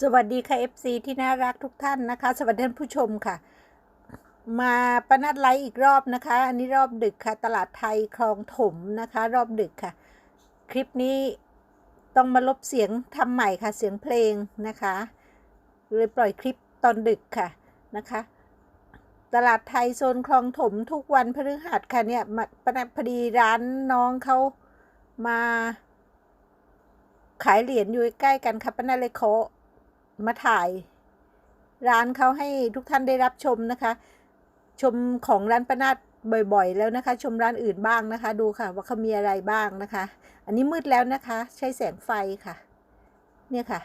สวัสดีค่ะ FC ที่น่ารักทุกท่านนะคะ สวัสดีท่านผู้ชมค่ะ มาประนัดไลฟ์อีกรอบนะคะ อันนี้รอบดึกค่ะ ตลาดไทยคลองถมนะคะ รอบดึกค่ะ คลิปนี้ต้องมาลบเสียงทำใหม่ค่ะเสียงเพลงนะคะเลยปล่อยคลิปตอนดึกค่ะนะคะ ตลาดไทยโซนคลองถมทุกวันพฤหัสค่ะเนี่ยมาประนัดพอดีร้านน้องเขามา ขายเหรียญอยู่ใกล้กันค่ะป้านาเลยขอ มาถ่าย ร้านเขาให้ทุกท่านได้รับชมนะคะ ชมของร้านป้านาดบ่อยๆ แล้วนะคะ ชมร้านอื่นบ้างนะคะ ดูค่ะว่าเขามีอะไรบ้างนะคะ อันนี้มืดแล้วนะคะ ใช้แสงไฟค่ะ เนี่ยค่ะ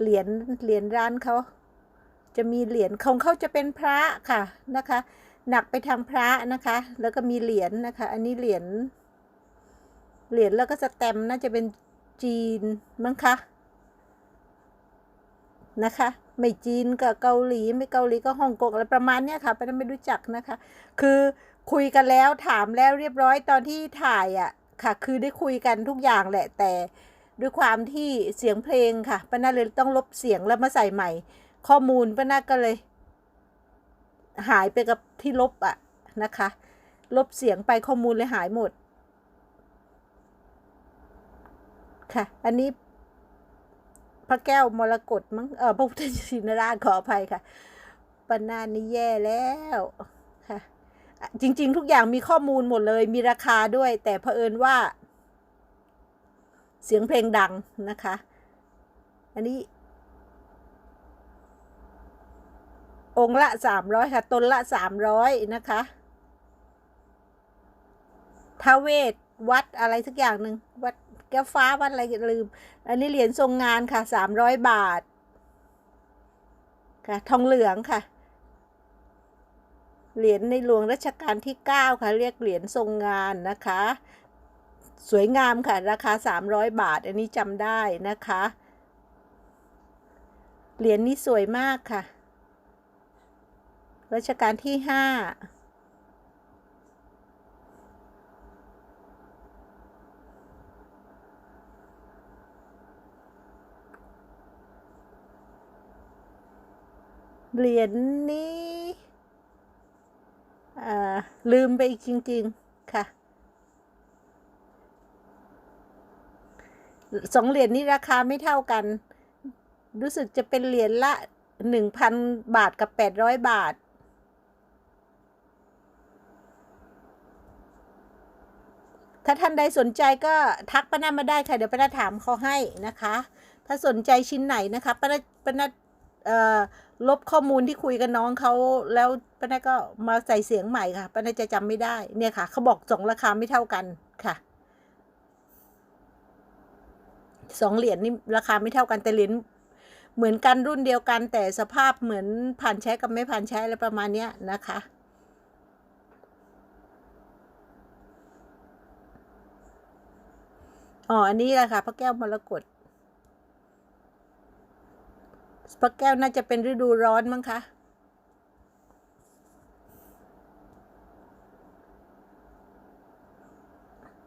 เหรียญเหรียญร้านเขาจะมีเหรียญของเขาจะเป็นพระค่ะนะคะ หนักไปทางพระนะคะ แล้วก็มีเหรียญนะคะ อันนี้เหรียญเหรียญแล้วก็สแตมป์น่าจะเป็นจีนมั้งคะ นะคะ ไม่จีนก็เกาหลีไม่เกาหลีก็ฮ่องกงอะไรประมาณเนี้ยค่ะป้าไม่รู้จักนะคะ คือคุยกันแล้วถามแล้วเรียบร้อยตอนที่ถ่ายอะค่ะ คือได้คุยกันทุกอย่างแหละแต่ด้วยความที่เสียงเพลงค่ะป้านาเลยต้องลบเสียงแล้วมาใส่ใหม่ ข้อมูลป้านาก็เลย หายไปกับที่ลบอะนะคะ ลบเสียงไปข้อมูลเลยหายหมด ค่ะ อันนี้ พระแก้วมรกตมั้งเออพระพุทธชินราชขออภัยค่ะปนานนี่แย่แล้วค่ะจริง ๆ ทุกอย่างมีข้อมูลหมดเลย มีราคาด้วย แต่เผอิญว่า เสียงเพลงดังนะคะ อันนี้ องละสามร้อยค่ะตนละสามร้อยนะคะท้าเวทวัดอะไรสักอย่างหนึ่งวัด แก้วฟ้าวัดอะไรลืม อันนี้เหรียญทรงงานค่ะสามร้อยบาท ค่ะ ทองเหลืองค่ะ เหรียญในหลวงรัชกาลที่เก้าค่ะ เรียกเหรียญทรงงานนะคะ สวยงามค่ะ ราคาสามร้อยบาท อันนี้จำได้นะคะ เหรียญนี้สวยมากค่ะ รัชกาลที่ห้า เหรียญนี้ลืมไปอีกจริง ๆ ค่ะสองเหรียญนี้ราคาไม่เท่ากัน รู้สึกจะเป็นเหรียญละหนึ่งพันบาทกับแปดร้อยบาท ถ้าท่านใดสนใจก็ทักป้านามาได้ค่ะ เดี๋ยวป้านาถามเขาให้นะคะ ถ้าสนใจชิ้นไหนนะคะป้านาป้านาเอ่อ ลบข้อมูลที่คุยกับน้องเขาแล้วป้านาก็มาใส่เสียงใหม่ค่ะป้านาจะจำไม่ได้เนี่ยค่ะเขาบอกสองราคาไม่เท่ากันค่ะสองเหรียญนี่ราคาไม่เท่ากันแต่เหรียญเหมือนกันรุ่นเดียวกัน แต่สภาพเหมือนผ่านใช้กับไม่ผ่านใช้อะไรประมาณเนี้ยนะคะอ๋ออันนี้แหละค่ะพระแก้วมรกต พระแก้วน่าจะเป็นฤดูร้อนมั้งคะ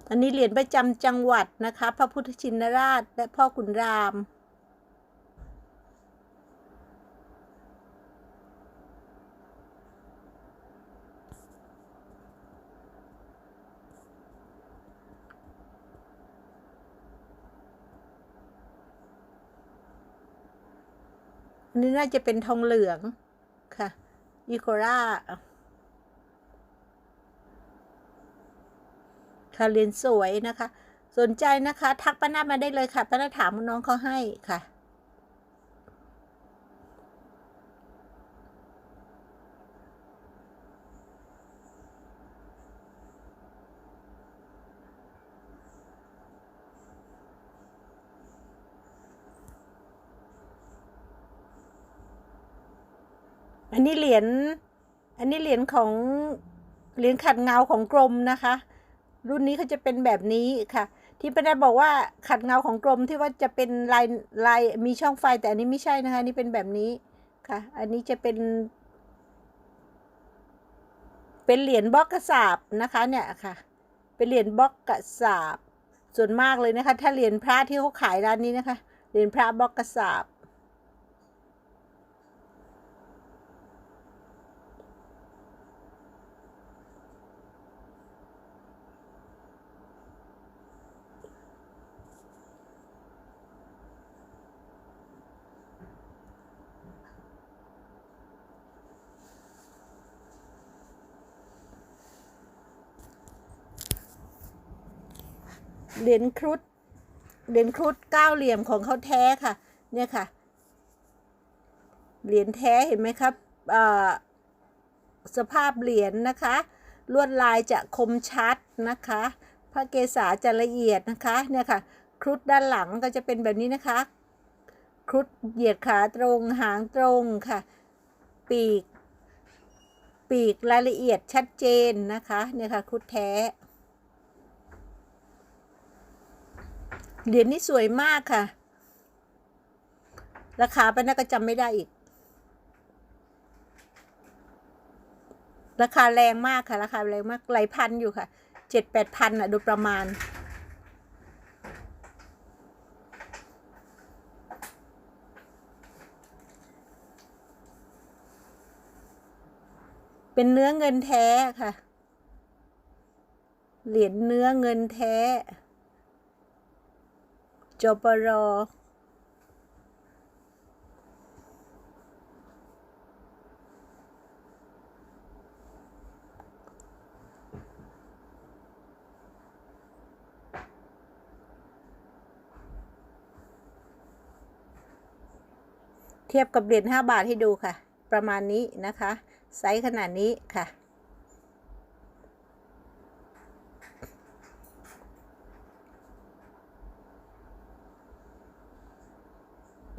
อันนี้เหรียญประจำจังหวัดนะคะ พระพุทธชินราชและพ่อขุนราม อันนี้น่าจะเป็นทองเหลืองค่ะยูโคราค่ะเรียนสวยนะคะ สนใจนะคะ ทักป้านามาได้เลยค่ะป้านาถามน้องเขาให้ค่ะ อันนี้เหรียญ อันนี้เหรียญของเหรียญขัดเงาของกรมนะคะ รุ่นนี้เขาจะเป็นแบบนี้ค่ะ ที่ป้าแดาบอกว่าขัดเงาของกรมที่ว่าจะเป็นลายลายมีช่องไฟแต่อันนี้ไม่ใช่นะคะนนี่เป็นแบบนี้ค่ะ อันนี้จะเป็น เป็นเหรียญบล็อกกระสาบนะคะ เนี่ยค่ะ เป็นเหรียญบล็อกกระสาบส่วนมากเลยนะคะ ถ้าเหรียญพระที่เขาขายร้านนี้นะคะเหรียญพระบล็อกกระสาบ เหรียญครุฑเหรียญครุฑเก้าเหลี่ยมของเขาแท้ค่ะ เนี่ยค่ะ เหรียญแท้เห็นไหมครับสภาพเหรียญนะคะ ลวดลายจะคมชัดนะคะ พระเกศาจะละเอียดนะคะ เนี่ยค่ะ ครุฑด้านหลังก็จะเป็นแบบนี้นะคะ ครุฑเหยียดขาตรง หางตรงค่ะ ปีก ปีกรายละเอียดชัดเจนนะคะ เนี่ยค่ะ ครุฑแท้ เหรียญนี้สวยมากค่ะ ราคาไปน่าก็จำไม่ได้อีก ราคาแรงมากค่ะ ราคาแรงมากหลายพันอยู่ค่ะ เจ็ดแปดพันอะ โดยประมาณ เป็นเนื้อเงินแท้ค่ะ เหรียญเนื้อเงินแท้ จปรเทียบกับเหรียญ5บาทให้ดูค่ะ ประมาณนี้นะคะ ไซส์ขนาดนี้ค่ะ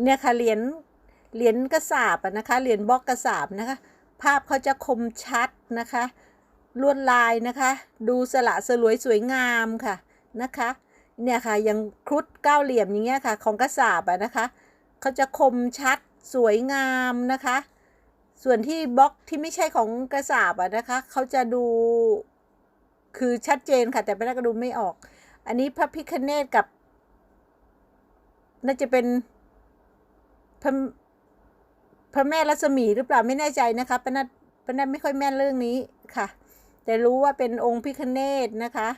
เนี่ยค่ะเหรียญเหรียญกระสาบนะคะเหรียญบล็อกกระสาบนะคะ ภาพเขาจะคมชัดนะคะ ลวดลายนะคะ ดูสละสลวยสวยงามค่ะนะคะเนี่ยค่ะยังครุฑเก้าเหลี่ยมอย่างเงี้ยค่ะของกระสาบอะนะคะเขาจะคมชัดสวยงามนะคะ ส่วนที่บล็อกที่ไม่ใช่ของกระสาบอะนะคะเขาจะดูคือชัดเจนค่ะ แต่ไม่ได้ก็ดูไม่ออก อันนี้พระพิคเนตกับ น่าจะเป็น พระพระแม่รัศมีหรือเปล่าไม่แน่ใจนะคะปนัดปนัดไม่ค่อยแม่นเรื่องนี้ค่ะ แต่รู้ว่าเป็นองค์พิคเนตนะคะ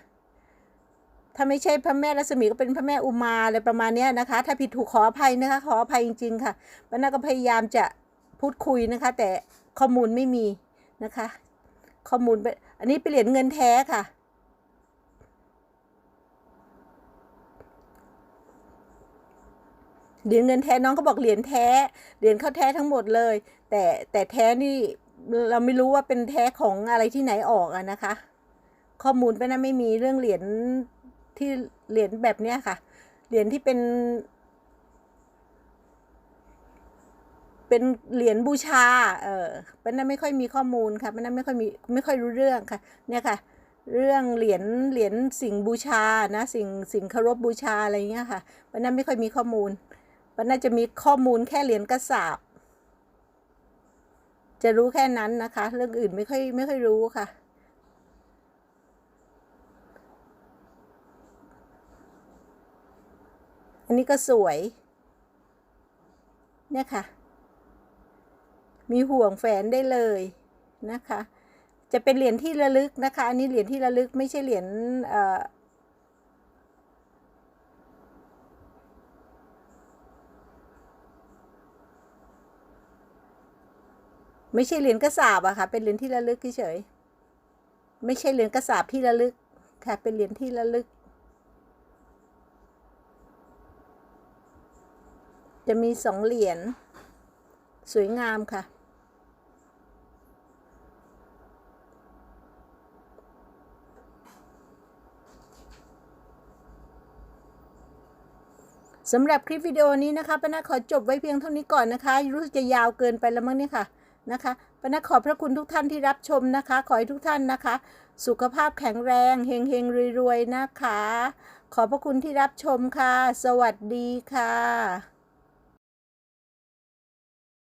ถ้าไม่ใช่พระแม่รัศมีก็เป็นพระแม่อุมาอะไรประมาณนี้นะคะ ถ้าผิดถูกขออภัยนะคะ ขออภัยจริง ๆ ค่ะปนัดก็พยายามจะพูดคุยนะคะ แต่ข้อมูลไม่มีนะคะ ข้อมูลเป็นอันนี้เป็นเหรียญเงินแท้ค่ะ เหรียญเงินแท้น้องก็บอกเหรียญแท้เหรียญเขาแท้ทั้งหมดเลย แต่แต่แท้นี่เราไม่รู้ว่าเป็นแท้ของอะไรที่ไหนออกอะนะคะ ข้อมูลไปนะไม่มีเรื่องเหรียญที่เหรียญแบบเนี้ยค่ะเหรียญที่เป็น เป็นเหรียญบูชา เออเป็นนั้นไม่ค่อยมีข้อมูลค่ะเป็นนั้นไม่ค่อยมีไม่ค่อยรู้เรื่องค่ะ เนี่ยค่ะ เรื่องเหรียญเหรียญสิ่งบูชานะ สิ่งสิ่งเคารพบูชาอะไรเงี้ยค่ะเป็นนั้นไม่ค่อยมีข้อมูล มันน่าจะมีข้อมูลแค่เหรียญกระสาบจะรู้แค่นั้นนะคะ เรื่องอื่นไม่ค่อยไม่ค่อยรู้ค่ะ อันนี้ก็สวย เนี่ยค่ะ มีห่วงแฝนได้เลยนะคะ จะเป็นเหรียญที่ระลึกนะคะ อันนี้เหรียญที่ระลึกไม่ใช่เหรียญเอ่อ ไม่ใช่เหรียญกระสาบอะค่ะ เป็นเหรียญที่ระลึกเฉยๆไม่ใช่เหรียญกระสาบที่ระลึกค่ะ เป็นเหรียญที่ระลึก จะมีสองเหรียญสวยงามค่ะสำหรับคลิปวิดีโอนี้นะคะป้านาขอจบไว้เพียงเท่านี้ก่อนนะคะ รู้สึกจะยาวเกินไปแล้วมั้งเนี่ยค่ะ นะคะปนขอบพระคุณทุกท่านที่รับชมนะคะ ขอให้ทุกท่านนะคะ สุขภาพแข็งแรงเฮงเฮงรวยๆนะคะ ขอบพระคุณที่รับชมค่ะ สวัสดีค่ะ